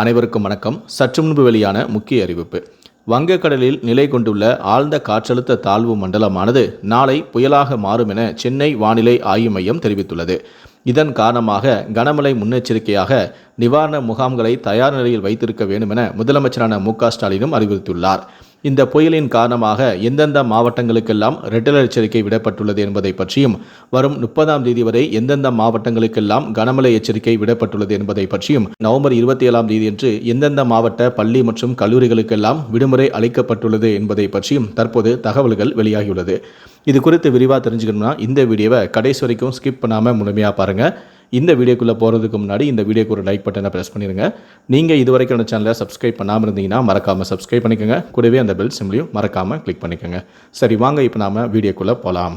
அனைவருக்கும் வணக்கம். சற்று முன்பு வெளியான முக்கிய அறிவிப்பு. வங்கக்கடலில் நிலை கொண்டுள்ள ஆழ்ந்த காற்றழுத்த தாழ்வு மண்டலமானது நாளை புயலாக மாறும் என சென்னை வானிலை ஆய்வு மையம் தெரிவித்துள்ளது. இதன் காரணமாக கனமழை முன்னெச்சரிக்கையாக நிவாரண முகாம்களை தயார் நிலையில் வைத்திருக்க வேண்டும் என முதலமைச்சரான மு க ஸ்டாலினும் அறிவுறுத்தியுள்ளார். இந்த புயலின் காரணமாக எந்தெந்த மாவட்டங்களுக்கெல்லாம் ரெட் அலர்ட் எச்சரிக்கை விடப்பட்டுள்ளது என்பதை பற்றியும் வரும் முப்பதாம் தேதி வரை எந்தெந்த மாவட்டங்களுக்கெல்லாம் கனமழை எச்சரிக்கை விடப்பட்டுள்ளது என்பதை பற்றியும் நவம்பர் இருபத்தி ஏழாம் தேதியன்று எந்தெந்த மாவட்ட பள்ளி மற்றும் கல்லூரிகளுக்கெல்லாம் விடுமுறை அளிக்கப்பட்டுள்ளது என்பதை பற்றியும் தற்போது தகவல்கள் வெளியாகியுள்ளது. இது குறித்து விரிவாக தெரிஞ்சுக்கணும்னா இந்த வீடியோவை கடைசி வரைக்கும் ஸ்கிப் பண்ணாமல் முழுமையாக பாருங்கள் இந்த வீடியோக்குள்ளே போகிறதுக்கு முன்னாடி இந்த வீடியோக்கு ஒரு லைக் பட்டனை ப்ரெஸ் பண்ணிடுங்க நீங்கள் இது வரைக்கும் அந்த சேனலை சப்ஸ்கிரைப் பண்ணாமல் இருந்தீங்கன்னா மறக்காமல் சப்ஸ்கிரைப் பண்ணிக்கோங்க. கூடவே அந்த பெல் சிம்லையும் மறக்காமல் கிளிக் பண்ணிக்கோங்க. சரி வாங்க இப்போ நாம் வீடியோக்குள்ளே போகலாம்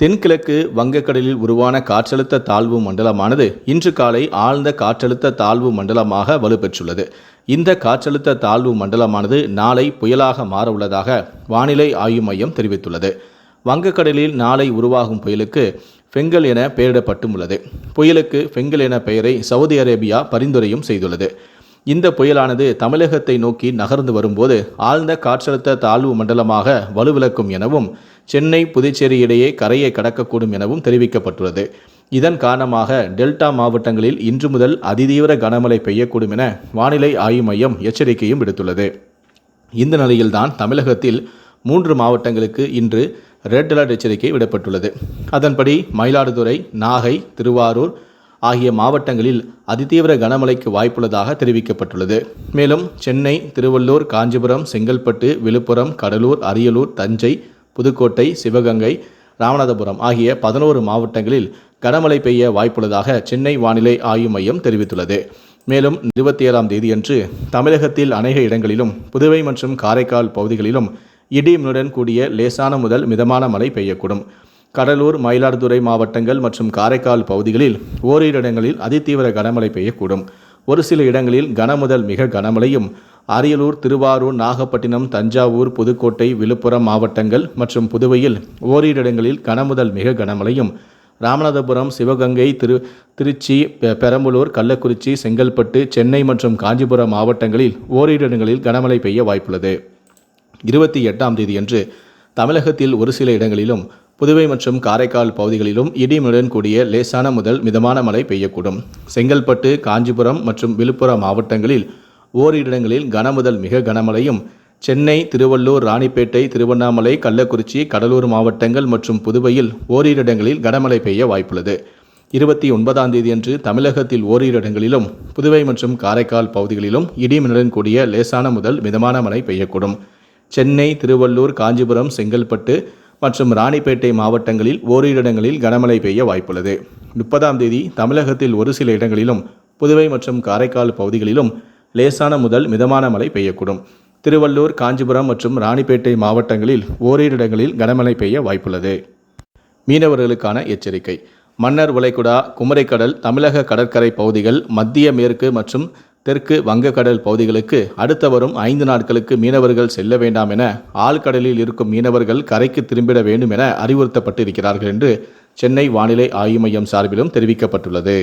தென்கிழக்கு வங்கக்கடலில் உருவான காற்றழுத்த தாழ்வு மண்டலமானது இன்று காலை ஆழ்ந்த காற்றழுத்த தாழ்வு மண்டலமாக வலுப்பெற்றுள்ளது. இந்த காற்றழுத்த தாழ்வு மண்டலமானது நாளை புயலாக மாற உள்ளதாக வானிலை ஆய்வு மையம் தெரிவித்துள்ளது. வங்கக்கடலில் நாளை உருவாகும் புயலுக்கு ஃபெங்கல் என பெயரிடப்பட்டும் உள்ளது புயலுக்கு ஃபெங்கல் என பெயரை சவுதி அரேபியா பரிந்துரையும் செய்துள்ளது. இந்த புயலானது தமிழகத்தை நோக்கி நகர்ந்து வரும்போது ஆழ்ந்த காற்றழுத்த தாழ்வு மண்டலமாக வலுவிழக்கும் எனவும் சென்னை புதுச்சேரி இடையே கரையை கடக்கக்கூடும் எனவும் தெரிவிக்கப்பட்டுள்ளது. இதன் காரணமாக டெல்டா மாவட்டங்களில் இன்று முதல் அதிதீவிர கனமழை பெய்யக்கூடும் என வானிலை ஆய்வு மையம் எச்சரிக்கையும் விடுத்துள்ளது. இந்த நிலையில்தான் தமிழகத்தில் மூன்று மாவட்டங்களுக்கு இன்று ரெட் அலர்ட் எச்சரிக்கை விடப்பட்டுள்ளது. அதன்படி மயிலாடுதுறை நாகை திருவாரூர் ஆகிய மாவட்டங்களில் அதிதீவிர கனமழைக்கு வாய்ப்புள்ளதாக தெரிவிக்கப்பட்டுள்ளது. மேலும் சென்னை திருவள்ளூர் காஞ்சிபுரம் செங்கல்பட்டு விழுப்புரம் கடலூர் அரியலூர் தஞ்சை புதுக்கோட்டை சிவகங்கை ராமநாதபுரம் ஆகிய பதினோரு மாவட்டங்களில் கனமழை பெய்ய வாய்ப்புள்ளதாக சென்னை வானிலை ஆய்வு மையம் தெரிவித்துள்ளது. மேலும் இருபத்தி ஏழாம் தேதியன்று தமிழகத்தில் அநேக இடங்களிலும் புதுவை மற்றும் காரைக்கால் பகுதிகளிலும் இடியுடன் கூடிய லேசான முதல் மிதமான மழை பெய்யக்கூடும். கடலூர் மயிலாடுதுறை மாவட்டங்கள் மற்றும் காரைக்கால் பகுதிகளில் ஓரிரு இடங்களில் அதிதீவிர கனமழை பெய்யக்கூடும். ஒரு சில இடங்களில் கனமுதல் மிக கனமழையும் அரியலூர் திருவாரூர் நாகப்பட்டினம் தஞ்சாவூர் புதுக்கோட்டை விழுப்புரம் மாவட்டங்கள் மற்றும் புதுவையில் ஓரிரு இடங்களில் கனமுதல் மிக கனமழையும் ராமநாதபுரம் சிவகங்கை திரு திருச்சி பெ- பெரம்பலூர் கள்ளக்குறிச்சி செங்கல்பட்டு சென்னை மற்றும் காஞ்சிபுரம் மாவட்டங்களில் ஓரிரு இடங்களில் கனமழை பெய்ய வாய்ப்புள்ளது. இருபத்தி எட்டாம் தேதியன்று தமிழகத்தில் ஒரு சில இடங்களிலும் புதுவை மற்றும் காரைக்கால் பகுதிகளிலும் இடிமுடன் கூடிய லேசான முதல் மிதமான மழை பெய்யக்கூடும். செங்கல்பட்டு காஞ்சிபுரம் மற்றும் விழுப்புரம் மாவட்டங்களில் ஓரிரு இடங்களில் கனமுதல் மிக கனமழையும் சென்னை திருவள்ளூர் ராணிப்பேட்டை திருவண்ணாமலை கள்ளக்குறிச்சி கடலூர் மாவட்டங்கள் மற்றும் புதுவையில் ஓரிரு இடங்களில் கனமழை பெய்ய வாய்ப்புள்ளது. இருபத்தி ஒன்பதாம் தேதியன்று தமிழகத்தில் ஓரிரு இடங்களிலும் புதுவை மற்றும் காரைக்கால் பகுதிகளிலும் இடிமின்னலுடன் கூடிய லேசான முதல் மிதமான மழை பெய்யக்கூடும். சென்னை திருவள்ளூர் காஞ்சிபுரம் செங்கல்பட்டு மற்றும் ராணிப்பேட்டை மாவட்டங்களில் ஓரிரு இடங்களில் கனமழை பெய்ய வாய்ப்புள்ளது. முப்பதாம் தேதி தமிழகத்தில் ஒரு சில இடங்களிலும் புதுவை மற்றும் காரைக்கால் பகுதிகளிலும் லேசான முதல் மிதமான மழை பெய்யக்கூடும். திருவள்ளூர் காஞ்சிபுரம் மற்றும் ராணிப்பேட்டை மாவட்டங்களில் ஓரிரு இடங்களில் கனமழை பெய்ய வாய்ப்புள்ளது. மீனவர்களுக்கான எச்சரிக்கை. மன்னர் உலைக்குடா குமரிக்கடல் தமிழக கடற்கரை பகுதிகள் மத்திய மேற்கு மற்றும் தெற்கு வங்கக்கடல் பகுதிகளுக்கு அடுத்த வரும் ஐந்து நாட்களுக்கு மீனவர்கள் செல்ல வேண்டாம் என ஆழ்கடலில் இருக்கும் மீனவர்கள் கரைக்கு திரும்பிட வேண்டும் என அறிவுறுத்தப்பட்டிருக்கிறார்கள் என்று சென்னை வானிலை ஆய்வு மையம் சார்பிலும் தெரிவிக்கப்பட்டுள்ளது.